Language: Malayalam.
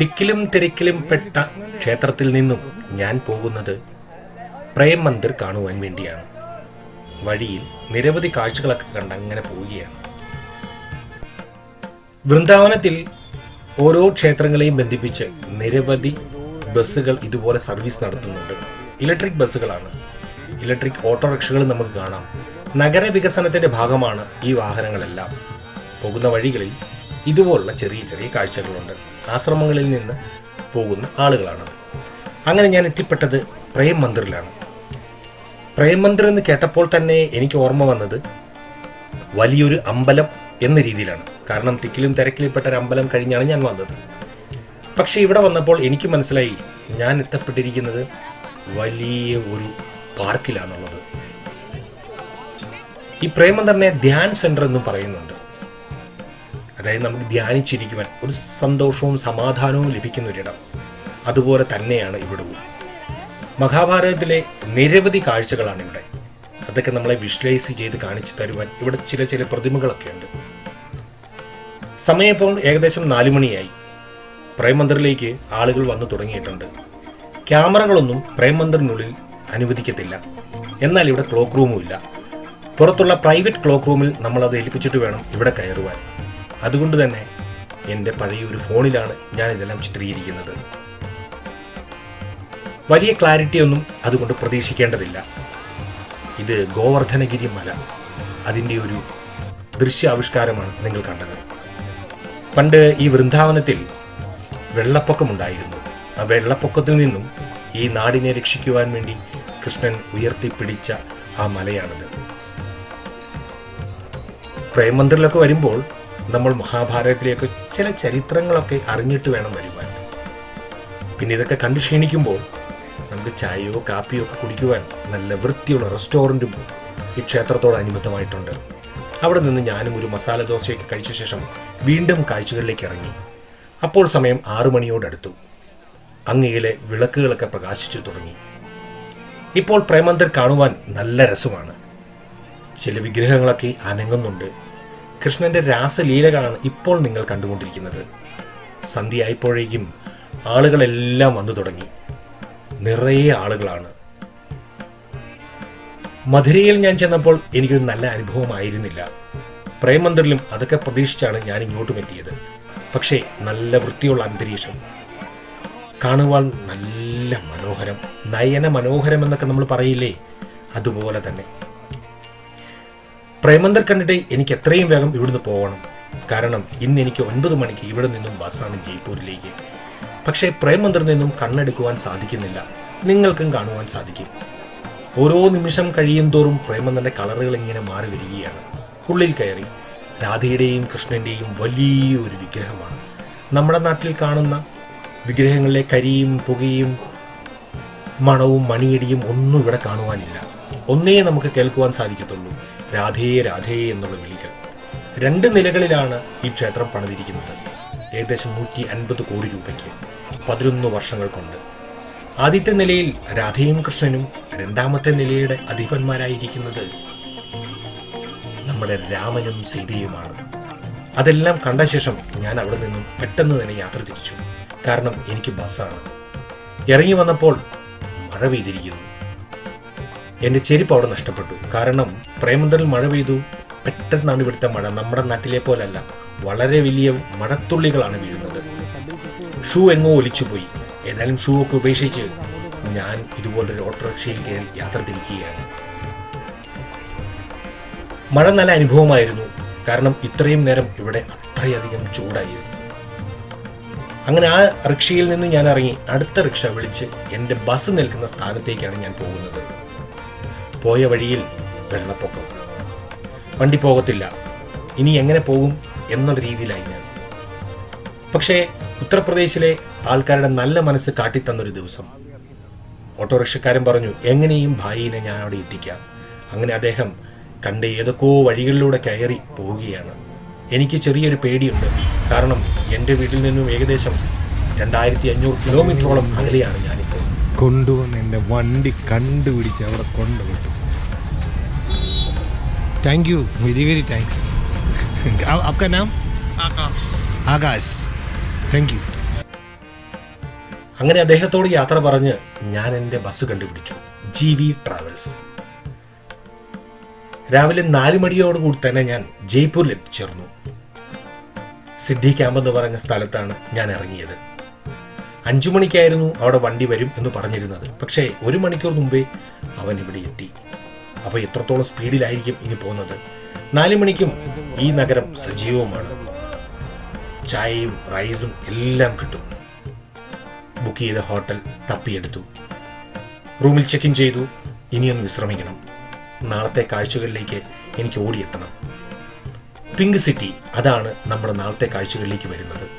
തിക്കിലും തിരക്കിലും പെട്ട ക്ഷേത്രത്തിൽ നിന്നും ഞാൻ പോകുന്നത് പ്രേം മന്ദിർ കാണുവാൻ വേണ്ടിയാണ്. വഴിയിൽ നിരവധി കാഴ്ചകളൊക്കെ കണ്ട് അങ്ങനെ പോവുകയാണ്. വൃന്ദാവനത്തിൽ ഓരോ ക്ഷേത്രങ്ങളെയും ബന്ധിപ്പിച്ച് നിരവധി ബസ്സുകൾ ഇതുപോലെ സർവീസ് നടത്തുന്നുണ്ട്. ഇലക്ട്രിക് ബസ്സുകളാണ്. ഇലക്ട്രിക് ഓട്ടോറിക്ഷകൾ നമുക്ക് കാണാം. നഗര വികസനത്തിന്റെ ഭാഗമാണ് ഈ വാഹനങ്ങളെല്ലാം. പോകുന്ന വഴികളിൽ ഇതുപോലുള്ള ചെറിയ ചെറിയ കാഴ്ചകളുണ്ട്. ആശ്രമങ്ങളിൽ നിന്ന് പോകുന്ന ആളുകളാണത്. അങ്ങനെ ഞാൻ എത്തിപ്പെട്ടത് പ്രേം മന്ദിറിലാണ് പ്രേം മന്ദിർ എന്ന് കേട്ടപ്പോൾ തന്നെ എനിക്ക് ഓർമ്മ വന്നത് വലിയൊരു അമ്പലം എന്ന രീതിയിലാണ്. കാരണം തിക്കിലും തിരക്കിലും ഒരു അമ്പലം കഴിഞ്ഞാണ് ഞാൻ വന്നത്. പക്ഷേ ഇവിടെ വന്നപ്പോൾ എനിക്ക് മനസ്സിലായി ഞാൻ എത്തപ്പെട്ടിരിക്കുന്നത് വലിയ ഒരു പാർക്കിലാണുള്ളത്. ഈ പ്രേമന്ദറിനെ ധ്യാൻ സെന്റർ എന്നും പറയുന്നുണ്ട്. അതായത് നമുക്ക് ധ്യാനിച്ചിരിക്കുവാൻ ഒരു സന്തോഷവും സമാധാനവും ലഭിക്കുന്ന ഒരിടം. അതുപോലെ തന്നെയാണ് ഇവിടവും. മഹാഭാരതത്തിലെ നിരവധി കാഴ്ചകളാണ് ഇവിടെ. അതൊക്കെ നമ്മളെ വിഷ്വലൈസ് ചെയ്ത് കാണിച്ചു തരുവാൻ ഇവിടെ ചില ചില പ്രതിമകളൊക്കെ ഉണ്ട്. സമയം ഇപ്പോൾ ഏകദേശം നാലുമണിയായി മണിയായി. ആളുകൾ വന്നു തുടങ്ങിയിട്ടുണ്ട്. ക്യാമറകളൊന്നും പ്രേമന്ദറിനുള്ളിൽ അനുവദിക്കത്തില്ല. എന്നാൽ ഇവിടെ ക്ലോക്ക് റൂമും ഇല്ല. പുറത്തുള്ള പ്രൈവറ്റ് ക്ലോക്ക് റൂമിൽ നമ്മൾ അത് ഏൽപ്പിച്ചിട്ട് വേണം ഇവിടെ കയറുവാൻ. അതുകൊണ്ട് തന്നെ എന്റെ പഴയ ഒരു ഫോണിലാണ് ഞാൻ ഇതെല്ലാം ചിത്രീകരിക്കുന്നത്. വലിയ ക്ലാരിറ്റി ഒന്നും അതുകൊണ്ട് പ്രതീക്ഷിക്കേണ്ടതില്ല. ഇത് ഗോവർദ്ധനഗിരി മല അതിന്റെ ഒരു ദൃശ്യാവിഷ്കാരമാണ് നിങ്ങൾ കണ്ടത്. പണ്ട് ഈ വൃന്ദാവനത്തിൽ വെള്ളപ്പൊക്കമുണ്ടായിരുന്നു. ആ വെള്ളപ്പൊക്കത്തിൽ നിന്നും ഈ നാടിനെ രക്ഷിക്കുവാൻ വേണ്ടി കൃഷ്ണൻ ഉയർത്തിപ്പിടിച്ച ആ മലയാണിത്. പ്രേമമന്ദിറിലൊക്കെ വരുമ്പോൾ നമ്മൾ മഹാഭാരതത്തിലേക്ക് ചില ചരിത്രങ്ങളൊക്കെ അറിഞ്ഞിട്ട് വേണം വരുവാൻ. പിന്നെ ഇതൊക്കെ കണ്ടു ക്ഷീണിക്കുമ്പോൾ നമുക്ക് ചായയോ കാപ്പിയോ ഒക്കെ കുടിക്കുവാൻ നല്ല വൃത്തിയുള്ള റെസ്റ്റോറന്റും ഈ ക്ഷേത്രത്തോടനുബന്ധമായിട്ടുണ്ട് അവിടെ നിന്ന് ഞാനും ഒരു മസാല ദോശയൊക്കെ കഴിച്ച ശേഷം വീണ്ടും കാഴ്ചകളിലേക്ക് ഇറങ്ങി. അപ്പോൾ സമയം ആറു മണിയോടടുത്തു. അങ്ങയിലെ വിളക്കുകളൊക്കെ പ്രകാശിച്ചു തുടങ്ങി. ഇപ്പോൾ പ്രേമന്ദർ കാണുവാൻ നല്ല രസമാണ്. ചില വിഗ്രഹങ്ങളൊക്കെ അനങ്ങുന്നുണ്ട്. കൃഷ്ണന്റെ രാസലീലകളാണ് ഇപ്പോൾ നിങ്ങൾ കണ്ടുകൊണ്ടിരിക്കുന്നത്. സന്ധ്യയായപ്പോഴേക്കും ആളുകളെല്ലാം വന്നു തുടങ്ങി. നിറയെ ആളുകളാണ്. മധുരയിൽ ഞാൻ ചെന്നപ്പോൾ എനിക്കൊരു നല്ല അനുഭവമായിരുന്നില്ല. പ്രേമന്ദറിലും അതൊക്കെ പ്രതീക്ഷിച്ചാണ് ഞാൻ ഇങ്ങോട്ടും എത്തിയത്. പക്ഷേ നല്ല വൃത്തിയുള്ള അന്തരീക്ഷം. കാണുവാൻ നല്ല മനോഹരം. നയന മനോഹരം എന്നൊക്കെ നമ്മൾ പറയില്ലേ? അതുപോലെ തന്നെ. പ്രേമന്ദർ കണ്ടിട്ട് എനിക്ക് എത്രയും വേഗം ഇവിടുന്ന് പോകണം കാരണം ഇന്ന് എനിക്ക് ഒൻപത് മണിക്ക് ഇവിടെ നിന്നും ബസ്സാണ് ജയ്പൂരിലേക്ക്. പക്ഷേ പ്രേമന്ദർ നിന്നും കണ്ണെടുക്കുവാൻ സാധിക്കുന്നില്ല. നിങ്ങൾക്കും കാണുവാൻ സാധിക്കും. ഓരോ നിമിഷം കഴിയും തോറും പ്രേമന്ദന്റെ കളറുകൾ ഇങ്ങനെ മാറി വരികയാണ്. ഉള്ളിൽ കയറി രാധയുടെയും കൃഷ്ണന്റെയും വലിയൊരു വിഗ്രഹമാണ്. നമ്മുടെ നാട്ടിൽ കാണുന്ന വിഗ്രഹങ്ങളിലെ കരിയും പുകയും മണവും മണിയടിയും ഒന്നും ഇവിടെ കാണുവാനില്ല. ഒന്നേ നമുക്ക് കേൾക്കുവാൻ സാധിക്കത്തുള്ളൂ. രാധേ രാധേ എന്നുള്ള വിളികൾ. രണ്ട് നിലകളിലാണ് ഈ ക്ഷേത്രം പണിതിരിക്കുന്നത്. ഏകദേശം നൂറ്റി അൻപത് കോടി രൂപയ്ക്ക് പതിനൊന്ന് വർഷങ്ങൾ കൊണ്ട്. ആദ്യത്തെ നിലയിൽ രാധയും കൃഷ്ണനും രണ്ടാമത്തെ നിലയുടെ അധിപന്മാരായിരിക്കുന്നത് നമ്മുടെ രാമനും സീതയുമാണ്. അതെല്ലാം കണ്ട ശേഷം ഞാൻ അവിടെ നിന്നും പെട്ടെന്ന് തന്നെ യാത്ര തിരിച്ചു. കാരണം എനിക്ക് ബസ്സാണ്. ഇറങ്ങി വന്നപ്പോൾ മഴ പെയ്തിരിക്കുന്നു. എന്റെ ചെരുപ്പ് അവിടെ നഷ്ടപ്പെട്ടു. കാരണം പ്രേമന്തറിൽ മഴ പെയ്തു. പെട്ടെന്നാണ് ഇവിടുത്തെ മഴ. നമ്മുടെ നാട്ടിലെ പോലല്ല. വളരെ വലിയ മഴത്തുള്ളികളാണ് വീഴുന്നത്. ഷൂ എങ്ങോ ഒലിച്ചുപോയി ഏതായാലും ഷൂ ഒക്കെ ഉപേക്ഷിച്ച് ഞാൻ ഇതുപോലൊരു ഓട്ടോറിക്ഷയിൽ കയറി യാത്ര തിരിക്കുകയാണ്. മഴ നല്ല അനുഭവമായിരുന്നു. കാരണം ഇത്രയും നേരം ഇവിടെ അത്രയധികം ചൂടായിരുന്നു. അങ്ങനെ ആ റിക്ഷയിൽ നിന്ന് ഞാൻ ഇറങ്ങി അടുത്ത റിക്ഷ വിളിച്ച് എന്റെ ബസ് നിൽക്കുന്ന സ്ഥാനത്തേക്കാണ് ഞാൻ പോകുന്നത്. പോയ വഴിയിൽ വെള്ളപ്പൊക്കം. വണ്ടി പോകത്തില്ല. ഇനി എങ്ങനെ പോകും എന്നുള്ള രീതിയിലായി ഞാൻ. പക്ഷേ ഉത്തർപ്രദേശിലെ ആൾക്കാരുടെ നല്ല മനസ്സ് കാട്ടിത്തന്നൊരു ദിവസം. ഓട്ടോറിക്ഷക്കാരൻ പറഞ്ഞു എങ്ങനെയും ഭായിനെ ഞാൻ അവിടെ എത്തിക്കാം. അങ്ങനെ അദ്ദേഹം കണ്ട് ഏതൊക്കെയോ വഴികളിലൂടെ കയറി പോവുകയാണ്. എനിക്ക് ചെറിയൊരു പേടിയുണ്ട്. കാരണം എന്റെ വീട്ടിൽ നിന്നും ഏകദേശം രണ്ടായിരത്തി അഞ്ഞൂറ് കിലോമീറ്ററോളം അകലെയാണ് ഞാനിപ്പോൾ. കൊണ്ടുവന്ന് എന്റെ വണ്ടി കണ്ടുപിടിച്ച് അവിടെ കൊണ്ടുവിട്ടു thank you very very thanks आपका नाम आकाश आकाश थैंक यू അങ്ങനെ അദ്ദേഹത്തോട് യാത്ര പറഞ്ഞ് ഞാൻ എൻ്റെ ബസ് കണ്ടുപിടിച്ചു ജി വി ട്രാവൽസ് രാവിലെ നാല് മണിയോടുകൂടി തന്നെ ഞാൻ ജയ്പൂരിൽ എത്തിച്ചേർന്നു സിദ്ധി ക്യാമ്പ് എന്ന് പറഞ്ഞ സ്ഥലത്താണ് ഞാൻ ഇറങ്ങിയത് അഞ്ചു മണിക്കായിരുന്നു അവിടെ വണ്ടി വരും എന്ന് പറഞ്ഞിരുന്നത് പക്ഷേ ഒരു മണിക്കൂർ മുമ്പേ അവൻ ഇവിടെ എത്തി അപ്പോൾ എത്രത്തോളം സ്പീഡിലായിരിക്കും ഇനി പോകുന്നത്? നാല് മണിക്കും ഈ നഗരം സജീവമാണ്. ചായയും റൈസും എല്ലാം കിട്ടും. ബുക്ക് ചെയ്ത ഹോട്ടൽ തപ്പിയെടുത്തു. റൂമിൽ ചെക്ക് ഇൻ ചെയ്തു. ഇനിയൊന്ന് വിശ്രമിക്കണം. നാളത്തെ കാഴ്ചകളിലേക്ക് എനിക്ക് ഓടിയെത്തണം. പിങ്ക് സിറ്റി അതാണ് നമ്മുടെ നാളത്തെ കാഴ്ചകളിലേക്ക് വരുന്നത്.